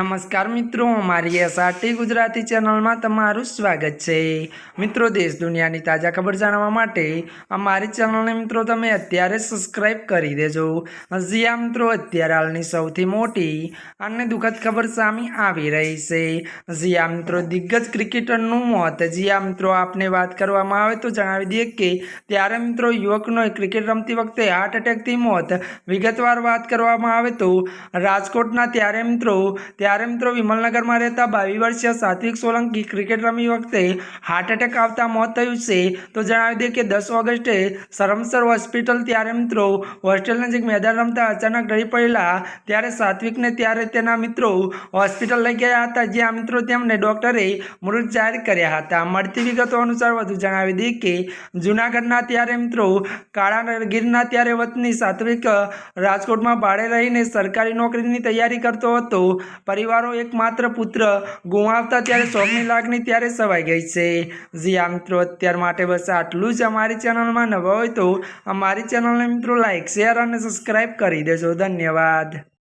નમસ્કાર મિત્રો, મારી એસઆરટી ગુજરાતી ચેનલમાં તમારું સ્વાગત છે. મિત્રો, દેશ દુનિયાની તાજા ખબર જાણવા માટે અમારી ચેનલને મિત્રો તમે અત્યારે સબસ્ક્રાઈબ કરી દેજો. હજી આ મિત્રો અત્યારે હાલની સૌથી મોટી અને દુઃખદ ખબર સામે આવી રહી છે. હજી આ મિત્રો દિગ્ગજ ક્રિકેટરનું મોત, હજી આ મિત્રો આપને વાત કરવામાં આવે તો જણાવી દઈએ કે ત્યારે મિત્રો યુવકનો ક્રિકેટ રમતી વખતે હાર્ટ એટેકથી મોત. વિગતવાર વાત કરવામાં આવે તો રાજકોટના ત્યારે મિત્રો ત્યારે મિત્રો વિમલનગરમાં રહેતા બાવીસ વર્ષીય સાત્વિક સોલંકી ક્રિકેટ રમી વખતે હાર્ટ એટેક આવતા મોત થયું છે. તો જણાવી દઈએ કે દસ ઓગસ્ટે સરમસર હોસ્પિટલ ત્યારે મિત્રો હોસ્ટેલ નજીક મેદાન રમતા અચાનક રહી પડેલા. ત્યારે સાત્વિકને ત્યારે તેના મિત્રો હોસ્પિટલ લઈ ગયા હતા, જ્યાં મિત્રો તેમને ડૉક્ટરે મૃત જાહેર કર્યા હતા. મળતી વિગતો અનુસાર વધુ જણાવી દઈએ કે જૂનાગઢના ત્યારે મિત્રો કાળા ગીરના ત્યારે વતની સાત્વિક રાજકોટમાં ભાડે રહીને સરકારી નોકરીની તૈયારી કરતો હતો. પરિવારો એક માત્ર પુત્ર ગુમાવતા ત્યારે શોકની લાગણી ત્યારે સવાઈ ગઈ છે. જી આ મિત્રો, અત્યાર માટે બસ આટલું જ અમારી ચેનલમાં નવા હોય તો અમારી ચેનલને મિત્રો લાઈક શેર અને સબસ્ક્રાઈબ કરી દેજો. ધન્યવાદ.